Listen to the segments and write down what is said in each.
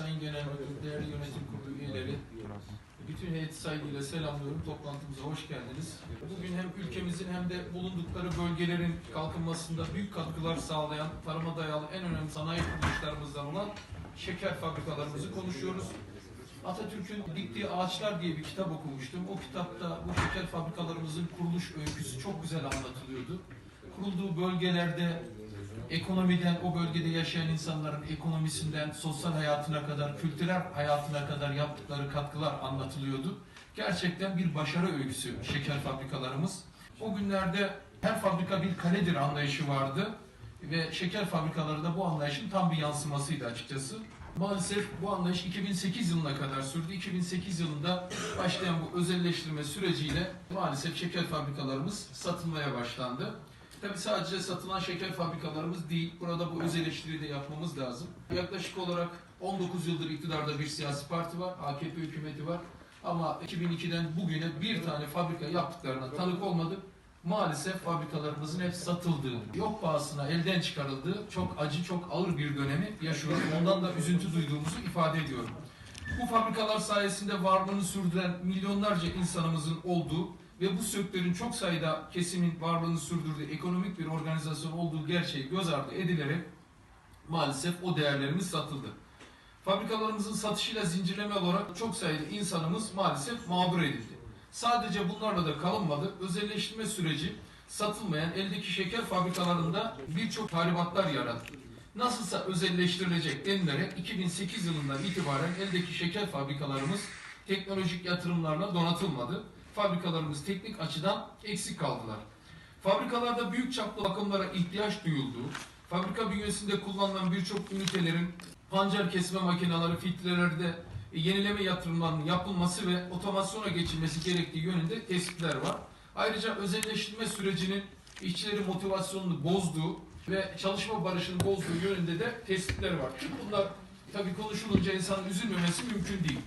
Sayın Genel Müdür, değerli yönetim kurulu üyeleri, bütün heyet saygıyla selamlıyorum. Toplantımıza hoş geldiniz. Bugün hem ülkemizin hem de bulundukları bölgelerin kalkınmasında büyük katkılar sağlayan tarıma dayalı en önemli sanayi kuruluşlarımızdan olan şeker fabrikalarımızı konuşuyoruz. Atatürk'ün Diktiği Ağaçlar diye bir kitap okumuştum. O kitapta bu şeker fabrikalarımızın kuruluş öyküsü çok güzel anlatılıyordu. Kurulduğu bölgelerde ekonomiden, o bölgede yaşayan insanların ekonomisinden, sosyal hayatına kadar, kültürel hayatına kadar yaptıkları katkılar anlatılıyordu. Gerçekten bir başarı öyküsü şeker fabrikalarımız. O günlerde her fabrika bir kaledir anlayışı vardı ve şeker fabrikaları da bu anlayışın tam bir yansımasıydı açıkçası. Maalesef bu anlayış 2008 yılına kadar sürdü. 2008 yılında başlayan bu özelleştirme süreciyle maalesef şeker fabrikalarımız satılmaya başlandı. Tabii sadece satılan şeker fabrikalarımız değil, burada bu öz eleştiriyi de yapmamız lazım. Yaklaşık olarak 19 yıldır iktidarda bir siyasi parti var, AKP hükümeti var. Ama 2002'den bugüne bir tane fabrika yaptıklarına tanık olmadık. Maalesef fabrikalarımızın hep satıldığı, yok pahasına elden çıkarıldığı çok acı, çok ağır bir dönemi yaşıyoruz. Ondan da üzüntü duyduğumuzu ifade ediyorum. Bu fabrikalar sayesinde varlığını sürdüren milyonlarca insanımızın olduğu ve bu sektörün çok sayıda kesimin varlığını sürdürdüğü ekonomik bir organizasyon olduğu gerçeği göz ardı edilerek maalesef o değerlerimiz satıldı. Fabrikalarımızın satışıyla zincirleme olarak çok sayıda insanımız maalesef mağdur edildi. Sadece bunlarla da kalınmadı. Özelleştirme süreci satılmayan eldeki şeker fabrikalarında birçok tahribatlar yarattı. Nasılsa özelleştirilecek denilerek 2008 yılından itibaren eldeki şeker fabrikalarımız teknolojik yatırımlarla donatılmadı. Fabrikalarımız teknik açıdan eksik kaldılar. Fabrikalarda büyük çaplı bakımlara ihtiyaç duyulduğu, fabrika bünyesinde kullanılan birçok ünitelerin pancar kesme makineleri, filtrelerde e, yenileme yatırımlarının yapılması ve otomasyona geçilmesi gerektiği yönünde tespitler var. Ayrıca özelleştirme sürecinin işçilerin motivasyonunu bozduğu ve çalışma barışını bozduğu yönünde de tespitler var. Tüm bunlar tabii konuşulunca insanın üzülmemesi mümkün değil.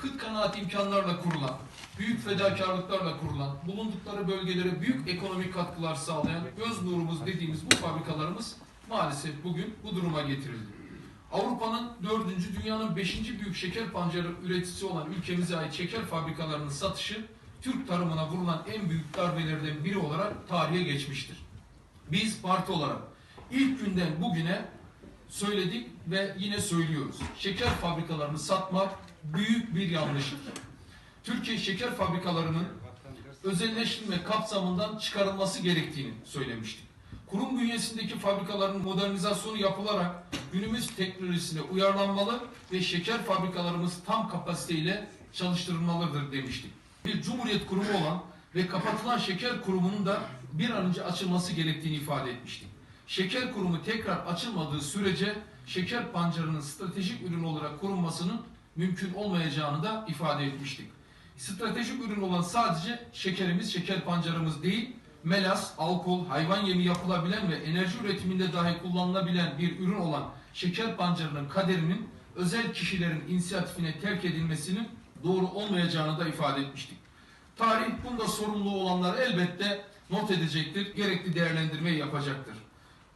Kıt kanaat imkanlarla kurulan, büyük fedakarlıklarla kurulan, bulundukları bölgelere büyük ekonomik katkılar sağlayan göz nurumuz dediğimiz bu fabrikalarımız maalesef bugün bu duruma getirildi. Avrupa'nın dördüncü, dünyanın beşinci büyük şeker pancarı üreticisi olan ülkemize ait şeker fabrikalarının satışı Türk tarımına vurulan en büyük darbelerden biri olarak tarihe geçmiştir. Biz parti olarak ilk günden bugüne söyledik ve yine söylüyoruz. Şeker fabrikalarını satmak büyük bir yanlıştır. Türkiye şeker fabrikalarının özelleştirme kapsamından çıkarılması gerektiğini söylemiştik. Kurum bünyesindeki fabrikaların modernizasyonu yapılarak günümüz teknolojisine uyarlanmalı ve şeker fabrikalarımız tam kapasiteyle çalıştırılmalıdır demiştik. Bir cumhuriyet kurumu olan ve kapatılan şeker kurumunun da bir an önce açılması gerektiğini ifade etmiştik. Şeker kurumu tekrar açılmadığı sürece şeker pancarının stratejik ürün olarak korunmasının mümkün olmayacağını da ifade etmiştik. Stratejik ürün olan sadece şekerimiz, şeker pancarımız değil, melas, alkol, hayvan yemi yapılabilen ve enerji üretiminde dahi kullanılabilen bir ürün olan şeker pancarının kaderinin özel kişilerin inisiyatifine terk edilmesinin doğru olmayacağını da ifade etmiştik. Tarih bunda sorumlu olanlar elbette not edecektir, gerekli değerlendirmeyi yapacaktır.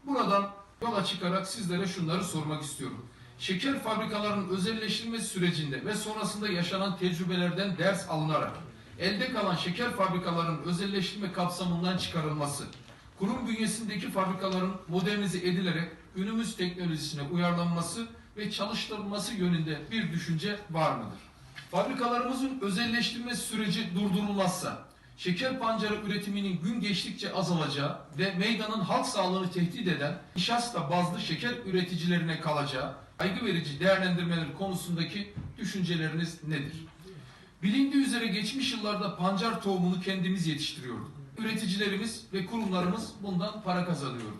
Buradan yola çıkarak sizlere şunları sormak istiyorum. Şeker fabrikalarının özelleştirilmesi sürecinde ve sonrasında yaşanan tecrübelerden ders alınarak elde kalan şeker fabrikalarının özelleştirme kapsamından çıkarılması, kurum bünyesindeki fabrikaların modernize edilerek günümüz teknolojisine uyarlanması ve çalıştırılması yönünde bir düşünce var mıdır? Fabrikalarımızın özelleştirme süreci durdurulmazsa, şeker pancarı üretiminin gün geçtikçe azalacağı ve meydanın halk sağlığını tehdit eden nişasta bazlı şeker üreticilerine kalacağı kaygı verici değerlendirmeler konusundaki düşünceleriniz nedir? Bilindiği üzere geçmiş yıllarda pancar tohumunu kendimiz yetiştiriyorduk. Üreticilerimiz ve kurumlarımız bundan para kazanıyordu.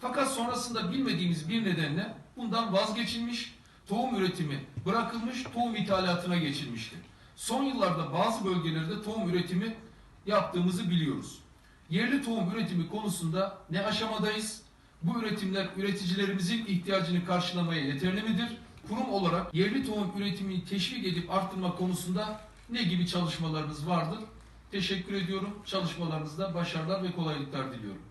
Fakat sonrasında bilmediğimiz bir nedenle bundan vazgeçilmiş, tohum üretimi bırakılmış, tohum ithalatına geçilmişti. Son yıllarda bazı bölgelerde tohum üretimi yaptığımızı biliyoruz. Yerli tohum üretimi konusunda ne aşamadayız? Bu üretimler üreticilerimizin ihtiyacını karşılamaya yeterli midir? Kurum olarak yerli tohum üretimini teşvik edip arttırma konusunda ne gibi çalışmalarınız vardır? Teşekkür ediyorum. Çalışmalarınızda başarılar ve kolaylıklar diliyorum.